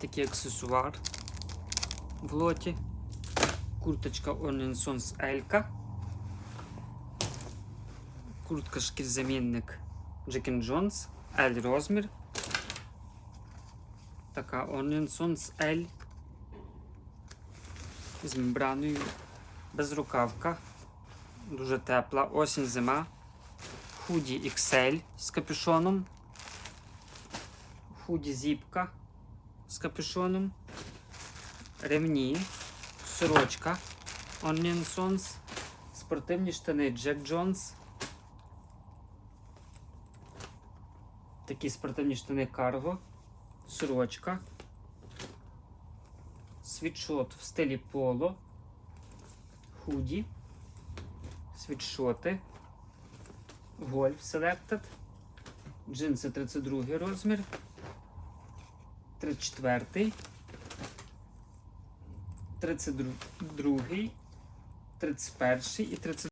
Такий аксесуар в лоті. Курточка Ornensons Елька. Куртка шкірзамінник Джекін Джонс. L розмір. Така Ornensons L. З мембраною. Безрукавка. Дуже тепла. Осінь зима. Худі XL з капюшоном. Худі зіпка з капюшоном. Ремні. Сорочка. Onion Sons. Спортивні штани Jack Jones. Такі спортивні штани Cargo. Сорочка. Світшот в стилі поло. Худі. Світшоти. Гольф Selected. Джинси 32 розмір. 34. 32, 31 і 32.